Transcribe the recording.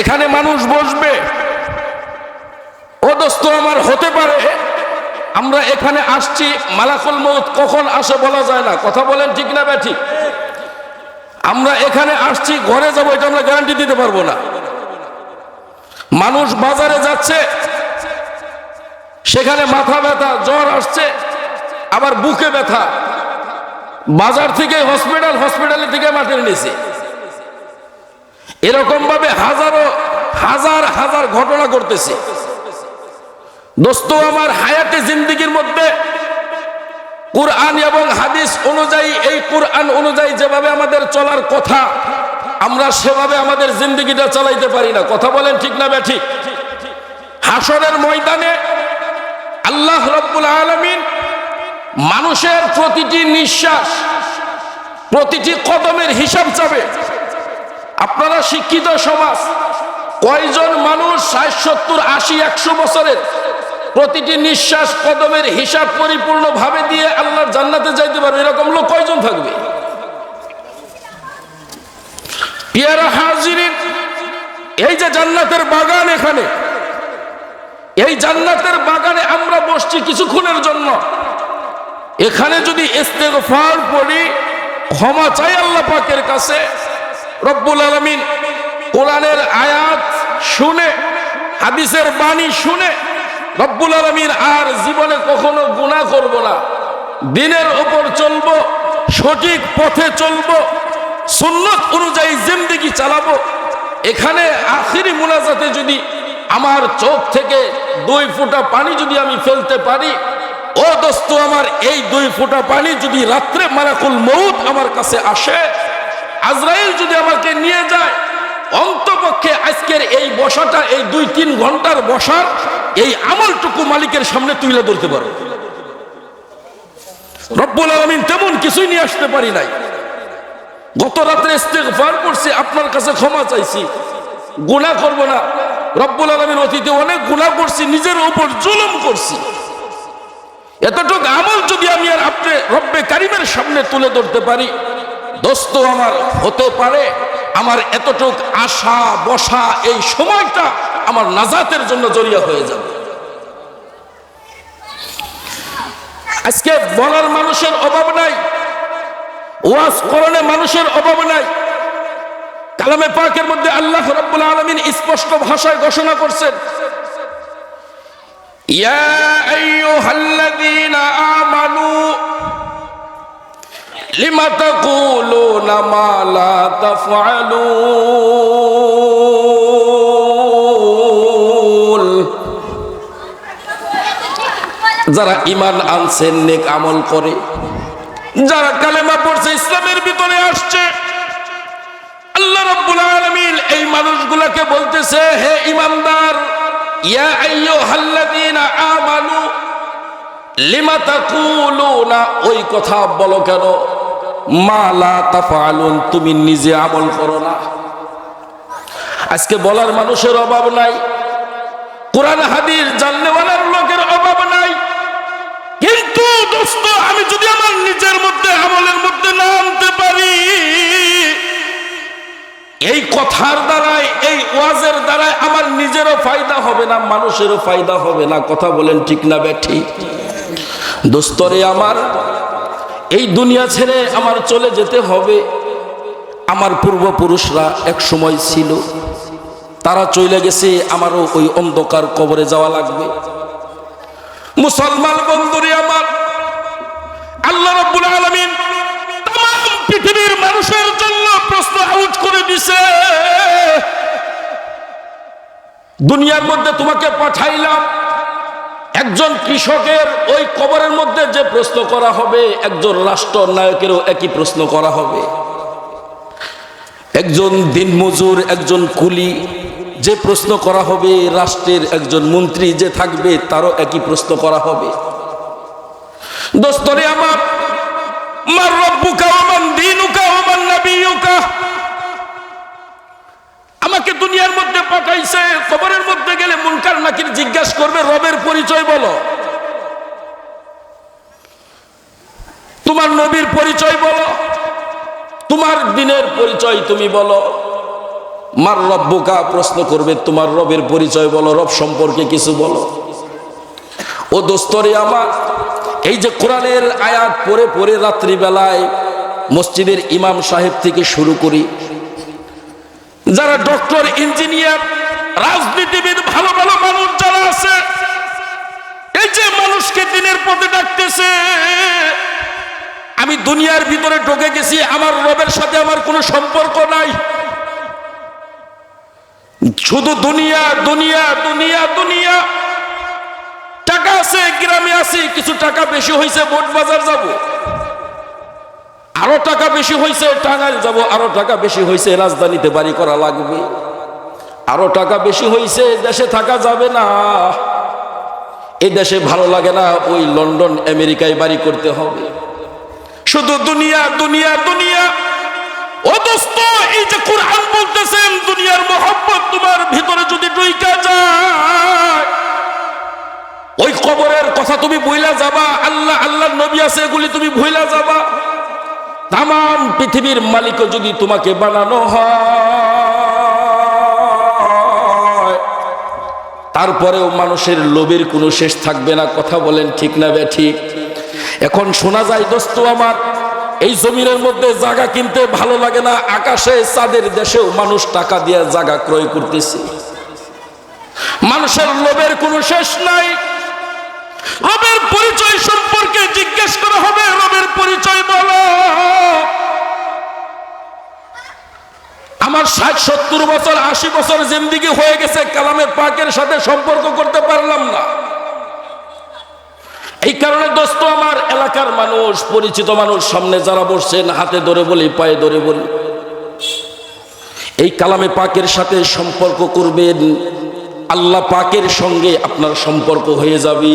এখানে মানুষ বসবে। ও দোস্ত আমার হতে পারে। আমরা এখানে আসছি, মালাকুল মৌত কখন আসে বলা যায় না। কথা বলেন ঠিক না ব্যাঠি? আমরা এখানে আসছি, ঘরে যাব, এটা আমরা গ্যারান্টি দিতে পারব না। মানুষ বাজারে যাচ্ছে, সেখানে মাথা ব্যথা, জ্বর আসছে, আবার বুকে ব্যথা। বাজার থেকে হসপিটাল হসপিটালের থেকে মাঠে নিয়েছে এরকম ভাবে হাজারো, হাজার হাজার ঘটনা করতেছে দোস্ত, আমার হায়াতে জিন্দিগির মধ্যে কোরআন এবং হাদিস অনুযায়ী, এই কোরআন অনুযায়ী যেভাবে আমাদের চলার কথা, আমরা সেভাবে আমাদের জিন্দিগিটা চালাইতে পারি না। কথা বলেন ঠিক না ব্যাঠিক? হাসরের ময়দানে আল্লাহ রব্বুল আলমিন মানুষের প্রতিটি নিঃশ্বাস, প্রতিটি কদমের হিসাব চাবে। আপনারা শিক্ষিত সমাজ, কয়জন মানুষ ষাট সত্তর আশি, একশো বছরের প্রতিটি নিঃশ্বাস কদমের হিসাব পরিপূর্ণ ভাবে দিয়ে আল্লাহর জান্নাতে যাইতে পারবে? এরকম লোক কয়জন থাকবে? পিয়ারা হাজিরিন, এই যে জান্নাতের বাগান এখানে, এই জান্নাতের বাগানে আমরা বসছি কিছুক্ষণের জন্য। এখানে যদি ইস্তেগফার পড়ি, ক্ষমা চাই আল্লাহ পাকের কাছে। রব্বুল আলমিন কোরআনের আয়াত শুনে, হাদিসের বাণী শুনে, রব্বুল আলমিন আর জীবনে কখনো গুণা করব না। দিনের ওপর চলবো, সঠিক পথে চলবো, সুন্নত অনুযায়ী জিন্দিগি চালাবো। এখানে আখিরি মুনাজাতে যদি আমার চোখ থেকে দুই ফোঁটা পানি যদি আমি ফেলতে পারি, ও দোস্ত আমার এই দুই ফোঁটা পানি যদি রাত্রে মারাকুল মৌত আমার কাছে আসে আজরাইল যদি আমাকে নিয়ে যায়, অন্তপক্ষে আজকের এই বসাটা, এই দুই তিন ঘণ্টার বসার, এই আমলটুকু মালিকের সামনে তুলে ধরতে পারো। রব্বুল আলমিন তেমন কিছুই নিয়ে আসতে পারি নাই। গত রাত্রে ইস্তেগফার করছি, আপনার কাছে ক্ষমা চাইছি। গুনাহ করব না। রব্বুল আলমীর অতীতে অনেক গুনাহ করছি, নিজের উপর জুলুম করছি। এতটুক আমল যদি আমি আর আপনি রব্বে কারিমের সামনে তুলে ধরতে পারি দোস্ত আমার হতে পারে আমার এতটুক আশা, বসা এই সময়টা আমার নাজাতের জন্য জড়িয়া হয়ে যাবে। আজকে বলার মানুষের অভাব নাই, ওয়াজ করণে মানুষের অভাব নাই। কালামে পাকের মধ্যে আল্লাহ রব্বুল আলমিন স্পষ্ট ভাষায় ঘোষণা করছেন, ইয়া আইয়ুহাল্লাযীনা আমানু লিমা তাকুলুনা মা লা তাফআলুন। যারা ইমান আনছেন নেক আমল করে। যারা কালেমা পড়ছে, ইসলামের ভিতরে আসছে। আল্লাহ রাব্বুল আলামিন এই মানুষগুলোকে বলতেছে, হে ইমানদার ইয়া আইয়ুহাল্লাযীনা আমানু, লিমা তাকুলুনা? ওই কথা বলো কেন? মা লা তাফআলুন, তুমি নিজে আমল করো না। আজকে বলার মানুষের অভাব নাই। কোরআন, হাদিস জাননেওয়ালার লোকের অভাব নাই। কিন্তু দোস্ত, আমি যদি আমার নিজের মধ্যে আমলের মধ্যে না আনতে পারি, এই কথার দ্বারাই, এই ওয়াজের দ্বারাই আমার নিজেরও ফায়দা হবে না, মানুষেরও ফায়দা হবে না। কথা বলেন ঠিক না ব্যাঠি দোস্তরে আমার এই দুনিয়া ছেড়ে আমার চলে যেতে হবে। আমার পূর্বপুরুষরা এক সময় ছিল। তারা চলে গেছে, আমারও ওই অন্ধকার কবরে যাওয়া লাগবে। মুসলমান বন্ধুরে আমার, আল্লাহ রব্বুল আলমিন তাম পৃথিবীর মানুষের জন্য প্রশ্ন আউট করে দিছে। দুনিয়ার মধ্যে তোমাকে পাঠাইলাম একজন কৃষকের ওই কবরের মধ্যে যে প্রশ্ন করা হবে, একজন রাষ্ট্র নায়কেরও একই প্রশ্ন করা হবে। একজন দিনমজুর, একজন কুলি, যে প্রশ্ন করা হবে, রাষ্ট্রের একজন মন্ত্রী যে থাকবে, তারও একই প্রশ্ন করা হবে। দোস্তরে আমার, মার রব্বুকা দিনুকা ওমান নাবিয়ুকা আমাকে দুনিয়ার মধ্যে পাঠাইছে কবরের মধ্যে গেলে মুনকার নাকির জিজ্ঞাসা করবে রবের পরিচয় বলো। তোমার নবীর পরিচয় বলো। তোমার দিনের পরিচয় তুমি বলো। মার রব্বকা প্রশ্ন করবে, তোমার রবের পরিচয় বলো, রব সম্পর্কে কিছু বলো। ও দোস্তরে আমার, এই যে কোরআনের আয়াত পরে পরে রাত্রিবেলায় মসজিদের ইমাম সাহেব থেকে শুরু করি। যারা ডক্টর, ইঞ্জিনিয়ার, রাজনীতিবিদ, ভালো ভালো মানুষ যারা আছে দিনের পথে ডাকতেছে। আমি দুনিয়ার ভিতরে ঢুকে গেছি, আমার রবের সাথে আমার কোনো সম্পর্ক নাই। শুধু দুনিয়া দুনিয়া দুনিয়া দুনিয়া। টাকা আছে, গ্রামে আছে, কিছু টাকা বেশি হয়েছে বোট বাজার যাব। আরও টাকা বেশি হয়েছে টাঙ্গাইল যাব, আরও টাকা বেশি হয়েছে রাজধানীতে বাড়ি করা লাগবে। আরও টাকা বেশি হয়েছে দেশে থাকা যাবে না। এই দেশে ভালো লাগে না, ওই লন্ডন, আমেরিকায় বাড়ি করতে হবে। শুধু দুনিয়া দুনিয়া দুনিয়া। ও দোস্ত, এই যে কোরআন বলতেছেন, দুনিয়ার মোহাম্মত তোমার ভিতরে যদি ডুইকা যায়, ওই কবরের কথা তুমি ভুইলা যাবা, আল্লাহ আল্লাহ নবী আছে এগুলি তুমি ভুইলা যাবা। তাম পৃথিবীর মালিক যদি তোমাকে বানানো হয় তারপরেও মানুষের লোভের কোনো শেষ থাকবে না। কথা বলেন ঠিক না বে ঠিক? এখন শোনা যায়, দোস্ত আমার, এই জমিনের মধ্যে জায়গা কিনতে ভালো লাগে না, আকাশে চাঁদের দেশেও মানুষ টাকা দিয়ে জায়গা ক্রয় করতেছে। মানুষের লোভের কোনো শেষ নাই। রবের পরিচয় সম্পর্কে জিজ্ঞেস করা হবে, রবের পরিচয় বলো। ষাট সত্তর বছর, আশি বছর জিন্দিগি হয়ে গেছে কালামে পাকের সাথে সম্পর্ক করতে পারলাম না। এই কারণে দোস্ত, আমার এলাকার মানুষ, পরিচিত মানুষ সামনে যারা বসছেন, হাতে ধরে বলি, পায়ে ধরে বলি, এই কালামে পাকের সাথে সম্পর্ক করবেন, আল্লাহ পাকের সঙ্গে আপনার সম্পর্ক হয়ে যাবে।